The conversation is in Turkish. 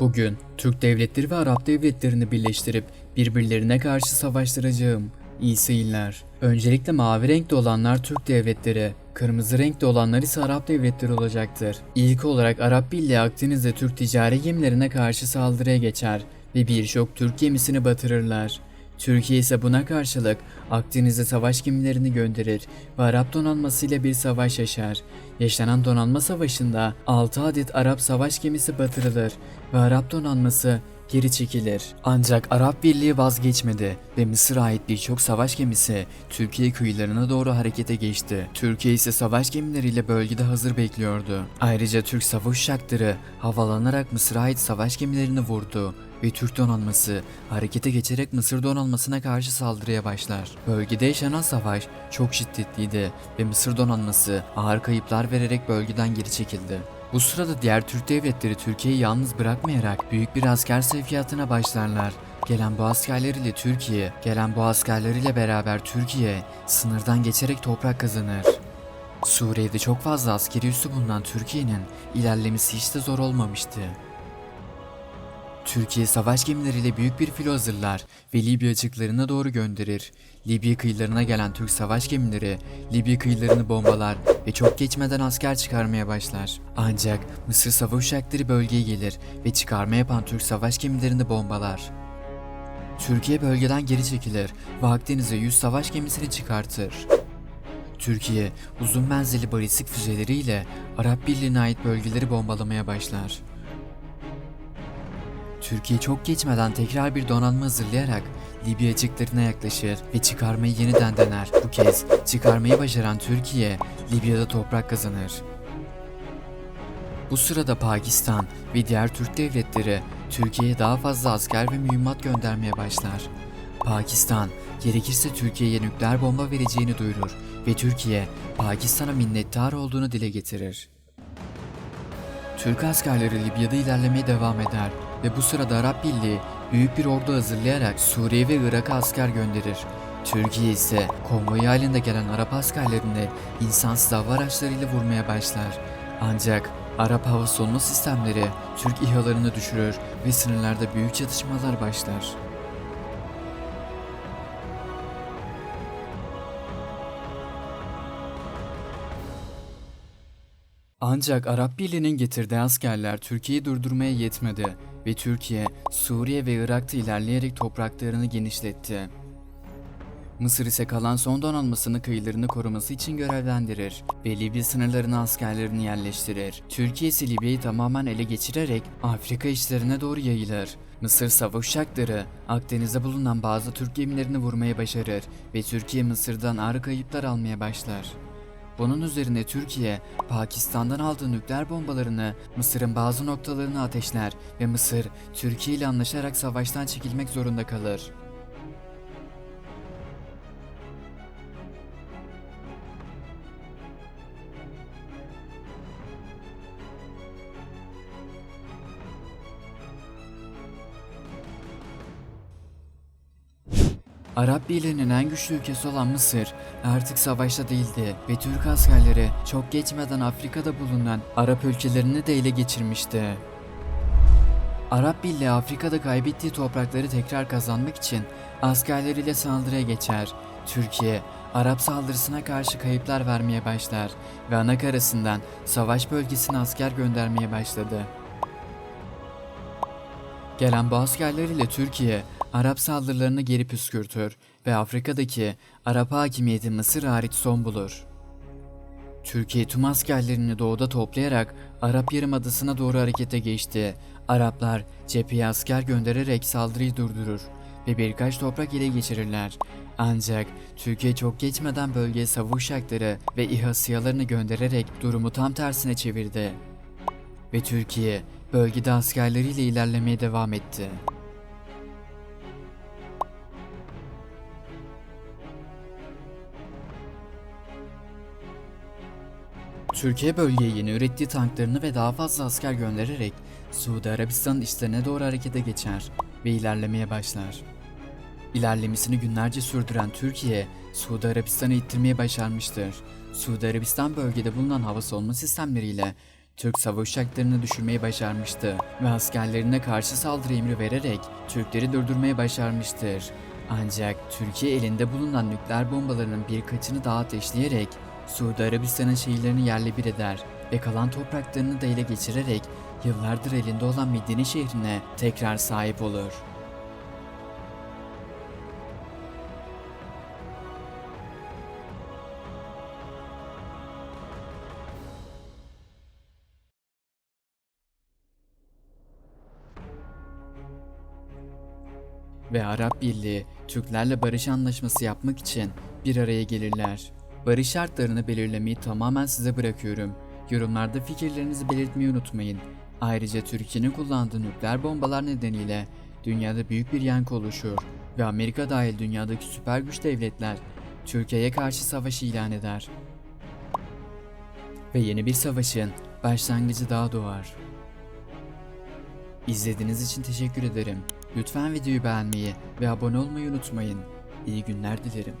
Bugün Türk devletleri ve Arap devletlerini birleştirip birbirlerine karşı savaştıracağım. İyi seyirler. Öncelikle mavi renkte olanlar Türk devletleri, kırmızı renkte olanlar ise Arap devletleri olacaktır. İlk olarak Arap Birliği Akdeniz'de Türk ticari gemilerine karşı saldırıya geçer ve birçok Türk gemisini batırırlar. Türkiye ise buna karşılık Akdeniz'e savaş gemilerini gönderir ve Arap donanmasıyla bir savaş yaşar. Yaşanan donanma savaşında 6 adet Arap savaş gemisi batırılır ve Arap donanması geri çekilir. Ancak Arap Birliği vazgeçmedi ve Mısır'a ait birçok savaş gemisi Türkiye kıyılarına doğru harekete geçti. Türkiye ise savaş gemileriyle bölgede hazır bekliyordu. Ayrıca Türk savaş uçakları havalanarak Mısır'a ait savaş gemilerini vurdu ve Türk donanması harekete geçerek Mısır donanmasına karşı saldırıya başlar. Bölgede yaşanan savaş çok şiddetliydi ve Mısır donanması ağır kayıplar vererek bölgeden geri çekildi. Bu sırada diğer Türk devletleri Türkiye'yi yalnız bırakmayarak büyük bir asker sevkiyatına başlarlar. Gelen bu askerler ile Türkiye, gelen bu askerler ile beraber Türkiye sınırdan geçerek toprak kazanır. Suriye'de çok fazla askeri üssü bulunan Türkiye'nin ilerlemesi hiç de zor olmamıştı. Türkiye savaş gemileriyle büyük bir filo hazırlar ve Libya açıklarına doğru gönderir. Libya kıyılarına gelen Türk savaş gemileri Libya kıyılarını bombalar ve çok geçmeden asker çıkarmaya başlar. Ancak Mısır savaş uçakları bölgeye gelir ve çıkarma yapan Türk savaş gemilerini bombalar. Türkiye bölgeden geri çekilir ve Akdeniz'e 100 savaş gemisini çıkartır. Türkiye uzun menzilli balistik füzeleriyle Arap Birliği'ne ait bölgeleri bombalamaya başlar. Türkiye çok geçmeden tekrar bir donanma hazırlayarak Libya açıklarına yaklaşır ve çıkarmayı yeniden dener. Bu kez çıkarmayı başaran Türkiye, Libya'da toprak kazanır. Bu sırada Pakistan ve diğer Türk devletleri Türkiye'ye daha fazla asker ve mühimmat göndermeye başlar. Pakistan, gerekirse Türkiye'ye nükleer bomba vereceğini duyurur ve Türkiye, Pakistan'a minnettar olduğunu dile getirir. Türk askerleri Libya'da ilerlemeye devam eder ve bu sırada Arap Birliği büyük bir ordu hazırlayarak Suriye ve Irak'a asker gönderir. Türkiye ise konvoy halinde gelen Arap askerlerini insansız hava araçlarıyla vurmaya başlar. Ancak Arap hava savunma sistemleri Türk İHA'larını düşürür ve sınırlarda büyük çatışmalar başlar. Ancak Arap Birliği'nin getirdiği askerler Türkiye'yi durdurmaya yetmedi ve Türkiye, Suriye ve Irak'ta ilerleyerek topraklarını genişletti. Mısır ise kalan son donanmasını kıyılarını koruması için görevlendirir ve Libya sınırlarına askerlerini yerleştirir. Türkiye ise Libya'yı tamamen ele geçirerek Afrika işlerine doğru yayılır. Mısır savaş uçakları Akdeniz'de bulunan bazı Türk gemilerini vurmaya başarır ve Türkiye Mısır'dan ağır kayıplar almaya başlar. Bunun üzerine Türkiye, Pakistan'dan aldığı nükleer bombalarını Mısır'ın bazı noktalarına ateşler ve Mısır, Türkiye ile anlaşarak savaştan çekilmek zorunda kalır. Arap Birliği'nin en güçlü ülkesi olan Mısır artık savaşta değildi ve Türk askerleri çok geçmeden Afrika'da bulunan Arap ülkelerini de ele geçirmişti. Arap Birliği Afrika'da kaybettiği toprakları tekrar kazanmak için askerleriyle saldırıya geçer. Türkiye, Arap saldırısına karşı kayıplar vermeye başlar ve anakarasından savaş bölgesine asker göndermeye başladı. Gelen bu askerler ile Türkiye, Arap saldırılarını geri püskürtür ve Afrika'daki Arap hakimiyeti Mısır hariç son bulur. Türkiye tüm askerlerini doğuda toplayarak Arap Yarımadası'na doğru harekete geçti. Araplar cepheye asker göndererek saldırıyı durdurur ve birkaç toprak ele geçirirler. Ancak Türkiye çok geçmeden bölgeye savaş uçakları ve İHA SİHA'larını göndererek durumu tam tersine çevirdi. Ve Türkiye bölgede askerleriyle ilerlemeye devam etti. Türkiye bölgeye yeni ürettiği tanklarını ve daha fazla asker göndererek Suudi Arabistan'ın işlerine doğru harekete geçer ve ilerlemeye başlar. İlerlemesini günlerce sürdüren Türkiye, Suudi Arabistan'ı ittirmeye başarmıştır. Suudi Arabistan bölgede bulunan hava savunma sistemleriyle Türk savaş uçaklarını düşürmeyi başarmıştı ve askerlerine karşı saldırı emri vererek Türkleri durdurmayı başarmıştır. Ancak Türkiye elinde bulunan nükleer bombalarının birkaçını daha ateşleyerek Suudi Arabistan'ın şehirlerini yerle bir eder ve kalan topraklarını da ele geçirerek yıllardır elinde olan Medine şehrine tekrar sahip olur. ve Arap Birliği Türklerle barış anlaşması yapmak için bir araya gelirler. Barış şartlarını belirlemeyi tamamen size bırakıyorum. Yorumlarda fikirlerinizi belirtmeyi unutmayın. Ayrıca Türkiye'nin kullandığı nükleer bombalar nedeniyle dünyada büyük bir yankı oluşur ve Amerika dahil dünyadaki süper güç devletler Türkiye'ye karşı savaş ilan eder. Ve yeni bir savaşın başlangıcı daha doğar. İzlediğiniz için teşekkür ederim. Lütfen videoyu beğenmeyi ve abone olmayı unutmayın. İyi günler dilerim.